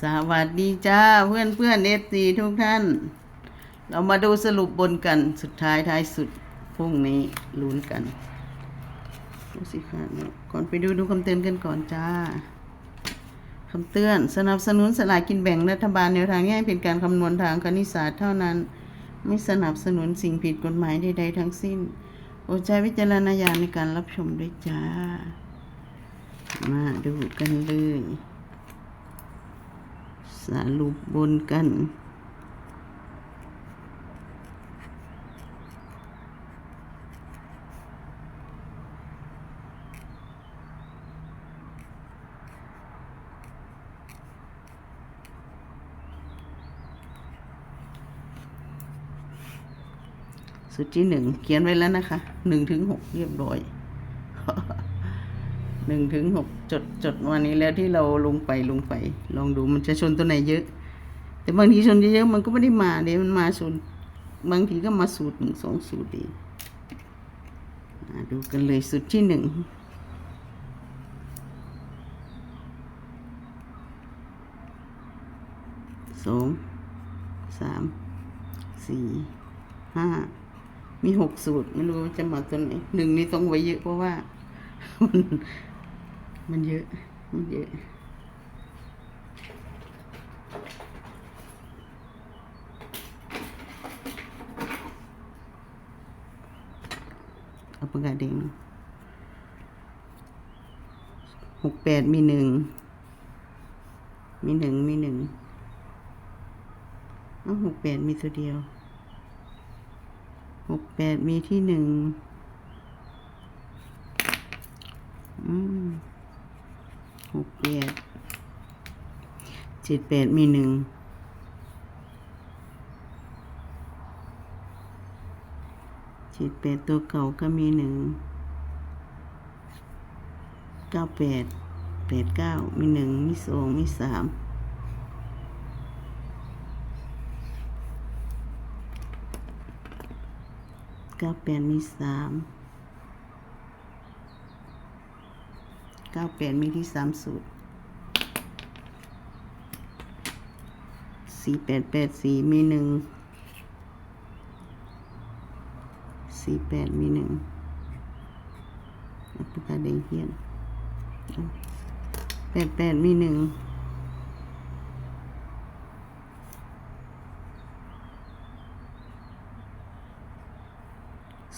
สวัสดีจ้าเพื่อนเพื่อนเอฟซีทุกท่าน เรามาดูสรุปบนกันสุดท้ายท้ายสุดพรุ่งนี้ลุ้นกันดูสิค่ะก่อนไปดูดูคำเตือนกันก่อนจ้าคำเตือนสนับสนุนสลากกินแบ่งรัฐบาลแนวทางนี้ให้เป็นการคำนวณทางคณิตศาสตร์เท่านั้น ไม่สนับสนุนสิ่งผิดกฎหมายใดๆทั้งสิ้นโปรดใช้วิจารณญาณในการรับชมด้วยจ้า มาดูกันเลย สรุปบนกัน สุดที่หนึ่งเขียนไว้แล้วนะคะหนึ่งถึงหกเรียบร้อย หนึ่งถึงหกจดจดวันนี้แล้วที่เราลงไปลงไป ลองดูมันจะชนตัวไหนเยอะ แต่บางทีชนเยอะๆมันก็ไม่ได้มาเดี๋ยวมันมาสูตรบางทีก็มาสูตรหนึ่งสองสูตรเองมาดูกันเลยสูตรที่หนึ่งสองสามสี่ห้ามีหกสูตร ไม่รู้จะมาตัวไหนหนึ่งนี่ต้องไว้เยอะเพราะว่า มัน มันเยอะ มันเยอะ เอาปากกาแดงหกแปดมีหนึ่ง มีหนึ่ง มีหนึ่งเอาหกแปดมีตัวเดียว หกแปดมีที่หนึ่ง อืม หกแปดเจ็ดแปดมีหนึ่งเจ็ดแปดตัวเก่าก็มีหนึ่งเก้าแปดแปดเก้ามีหนึ่งมีสองมีสามเก้าแปดมีสาม เก้าแปดมีที่สามสูตรสี่แปดแปดสี่มีหนึ่งสี่แปดมีหนึ่งอาปากกาแดงเขียนแปดแปดมีหนึ่ง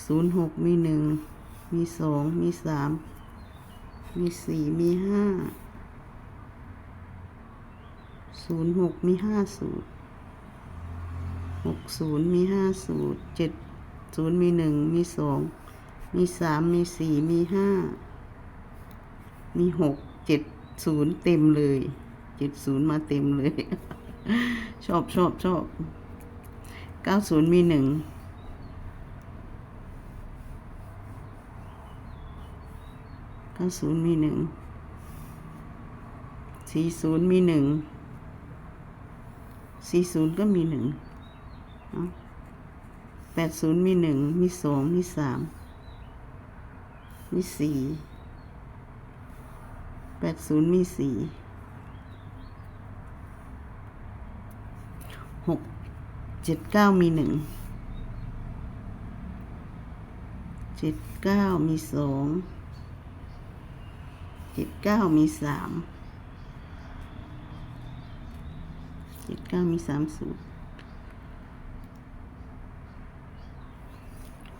ศูนย์หกมีหนึ่งมีสองมีสาม มีสี่มีห้าศูนย์หกมีห้าสูตรหกศูนย์มีห้าสูตรเจ็ดศูนย์มีหนึ่งมีสองมีสามมีสี่มีห้ามีหกเจ็ดศูนย์เต็มเลยเจ็ดศูนย์มาเต็มเลย ชอบชอบชอบเก้าศูนย์มีหนึ่ง เก้าศูนย์มีหนึ่งสี่ศูนย์มีหนึ่งสี่ศูนย์ก็มีหนึ่งแปดศูนย์มีหนึ่งมีสองมีสามมีสี่แปดศูนย์มีสี่หกเจ็ดเก้ามีหนึ่งเจ็ดเก้ามีสอง เจ็ดเก้ามีสามเจ็ดเก้ามีสามสูตร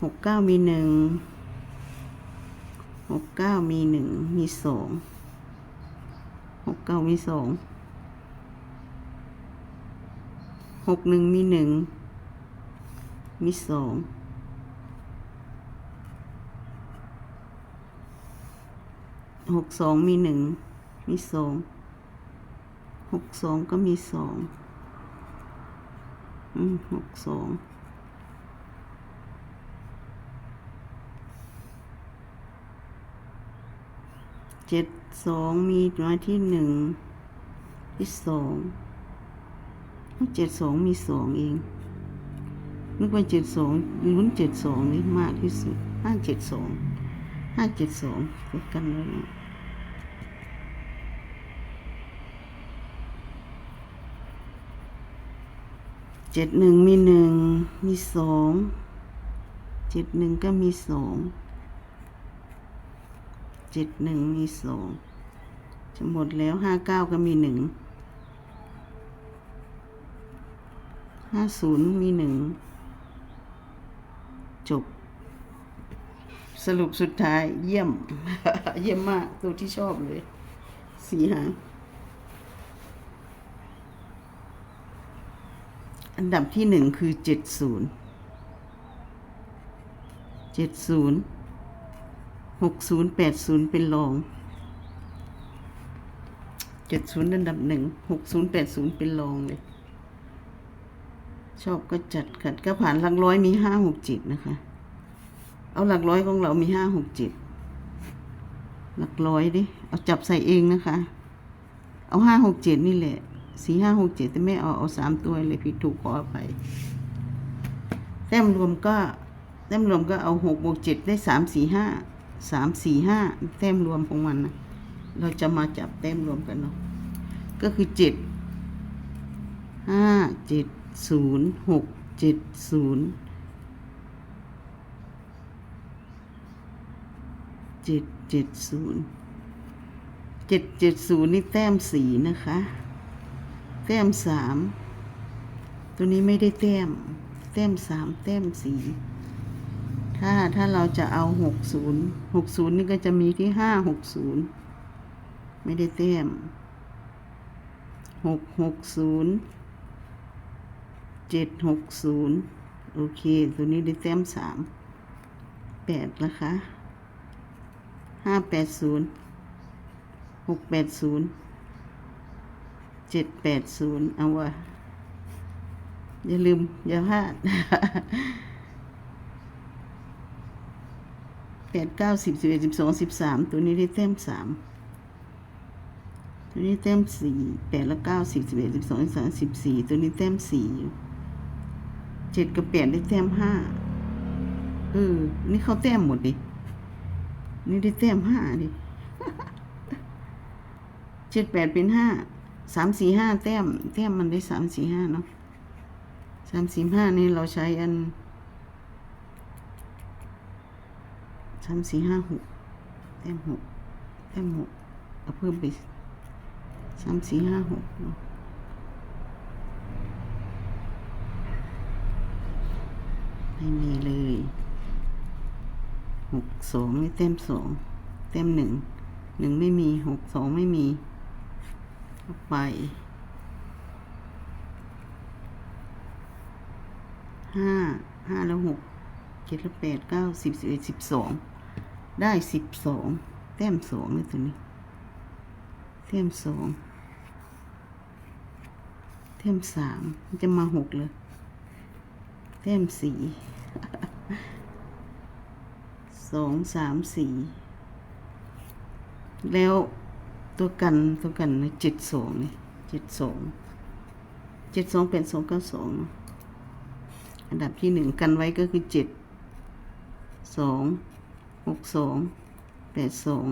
หกเก้ามีหนึ่งหกเก้ามีหนึ่งมีสองหกเก้ามีสองหกหนึ่งมีหนึ่งมีสอง หกสองมีหนึ่งมีสองหกสองก็มีสองอืมหกสองเจ็ดสองมีน้อยที่หนึ่งที่สองเจ็ดสองมีสองเองนึกว่าเจ็ดสองลุ้นเจ็ดสองนี่มากที่สุดห้าเจ็ดสอง ห้าเจ็ดสองกันแล้นะเจ็ดหนึ่งมีหนึ่งมีสองเจ็ดหนึ่งก็มีสองเจ็ดหนึ่งมีสองจะหมดแล้วห้าเก้าก็มีหนึ่งห้าศูนย์มีหนึ่งจบ สรุปสุดท้ายเยี่ยม เยี่ยมมากตัวที่ชอบเลย สีหางอันดับที่หนึ่งคือเจ็ดศูนย์เจ็ดศูนย์หกศูนย์แปดศูนย์เป็นรองเจ็ดศูนย์อันดับหนึ่งหกศูนย์แปดศูนย์เป็นรองเลย ชอบก็จัดขัดก็ผ่านหลักร้อยมีห้าหกเจ็ดนะคะ เอาหลักร้อยของเรามีห้าหกเจ็ดหลักร้อยดิ เอาจับใส่เองนะคะ เอาห้าหกเจ็ดนี่แหละสี่ห้าหกเจ็ดแต่ไม่เอาเอาสามตัวเลยผิดถูกขออภัยแต้มรวมก็แต้มรวมก็เอาหกบวกเจ็ดได้สามสี่ห้าสามสี่ห้าแต้มรวมของมันนะเราจะมาจับแต้มรวมกันเนาะก็คือเจ็ดห้าเจ็ดศูนย์หกเจ็ดศูนย์ เจ็ดเจ็ดศูนย์เจ็ดเจ็ดศูนย์นี่แต้มสีนะคะ แต้มสามตัวนี้ไม่ได้แต้ม แต้มสามแต้มสี่ถ้าถ้าเราจะเอาหกศูนย์หกศูนย์นี่ก็จะมีที่ห้าหกศูนย์ไม่ได้แต้มหกหกศูนย์เจ็ดหกศูนย์โอเค ตัวนี้ได้แต้มสามแปดนะคะ ห้าแปดศูนย์หกแปดศูนย์เจ็ดแปดศูนย์เอาวะอย่าลืม อย่าพลาดแปดเก้าสิบสิบเอ็ดสิบสองสิบสามตัวนี้ได้แต้มสามตัวนี้แต้มสี่แปดแล้วเก้าสิบสิบเอ็ดสิบสองสิบสามสิบสี่ตัวนี้แต้มสี่เจ็ดกับแปดได้แต้มห้าเออ นี่เขาแต้มหมดดิ นี่ได้แต้มห้าดิเจ็ดแปดเป็นห้าสามสี่ห้าแต้มแต้มมันได้สามสี่ห้าเนาะสามสี่ห้านี่เราใช้อันสามสี่ห้าหกแต้มหกแต้มหกเอาเพิ่มไปสามสี่ห้าหกเนาะไม่มีเลย หกสองนี่แต้มสองแต้มหนึ่งหนึ่งไม่มีหกสองไม่มีไปห้าห้าแล้วหกเจ็ดแล้วแปดเก้าสิบสิบเอ็ดสิบสองได้สิบสองแต้มสองเลยตัวนี้แต้มสองแต้มสามจะมาหกเลยแต้มสี่ สองสามสี่แล้วตัวกันตัวกันเจ็ดสองเลยเจ็ดสองเจ็ดสองเป็นสองเก้าสองอันดับที่หนึ่งกันไว้ก็คือเจ็ดสองหกสองแปดสอง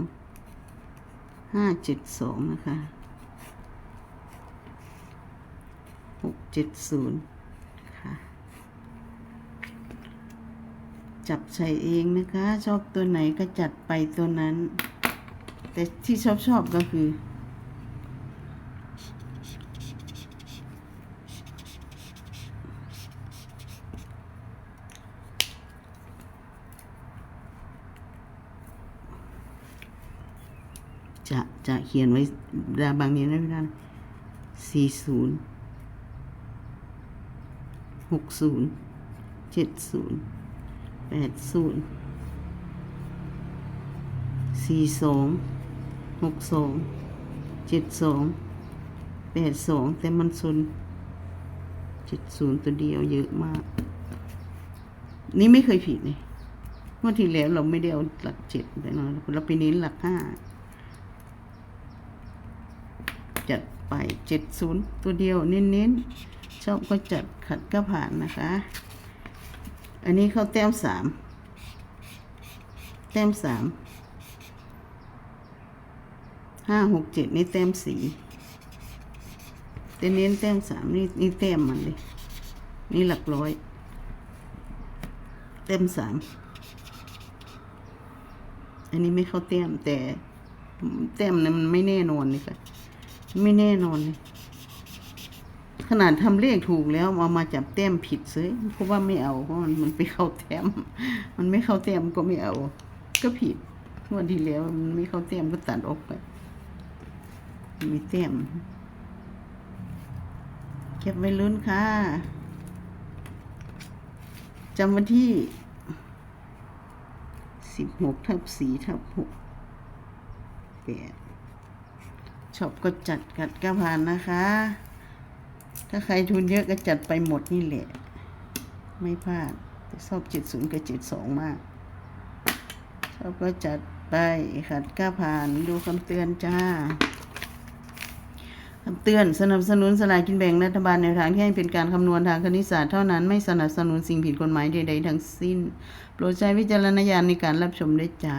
ห้าเจ็ดสองนะคะหกเจ็ดศูนย์ค่ะ จับใส่เองนะคะ ชอบตัวไหนก็จัดไปตัวนั้น แต่ที่ชอบชอบก็คือ จะจะเขียนไว้ดาบางนี้นะพี่ท่านสี่ศูนย์หกศูนย์เจ็ดศูนย์ แปดศูนย์สี่สองหกสองเจ็ดสองแปดสองแต่มันซุนเจ็ดศูนย์ตัวเดียวเยอะมาก นี่ไม่เคยผิดเลยเมื่อที่แล้วเราไม่ได้เอาหลักเจ็ดไปเนาะเราไปเน้นหลักห้าจัดไปเจ็ดศูนย์ตัวเดียวเน้นๆชอบก็จัดขัดก็ผ่านนะคะ อันนี้เขาแต้มสามแต้มสามห้าหกเจ็ดนี่แต้มสีแต่เน้นแต้มสามนี่นี่แต้มมันเลยนี่หลักร้อยเต็มสามอันนี้ไม่เข้าเต็มแต่เต็มเนี่ยมันไม่แน่นอนเลยค่ะไม่แน่นอนเลย นาดทำเลขถูกแล้วเอามาจับแต้มผิดซื้อเพราะว่าไม่เอาเพราะมันมันไปเข้าแต้ม มันไม่เข้าแต้มก็ไม่เอา ก็ผิดวันที่แล้วมันไม่เข้าแต้มก็ตัดออกไปมีแต้มเก็บไว้ลุ้นค่ะจำวันที่สิบหกทับสี่ทับหกแปดชอบก็จัดกัดกระพานนะคะ ถ้าใครทุนเยอะก็จัดไปหมดนี่แหละ ไม่พลาดชอบเจ็ดศูนย์กับเจ็ดสองมาก ชอบก็จัดไปขัดก้าผ่านดูคำเตือนจ้าคำเตือนสนับสนุนสลากกินแบ่งรัฐบาลในวทางที่ให้เป็นการคำนวณทางคณิตศาสตร์เท่านั้นไม่สนับสนุนสิ่งผิดกฎหมายใดๆทั้งสิ้น โปรดใช้วิจารณญาณในการรับชมด้วยจ้า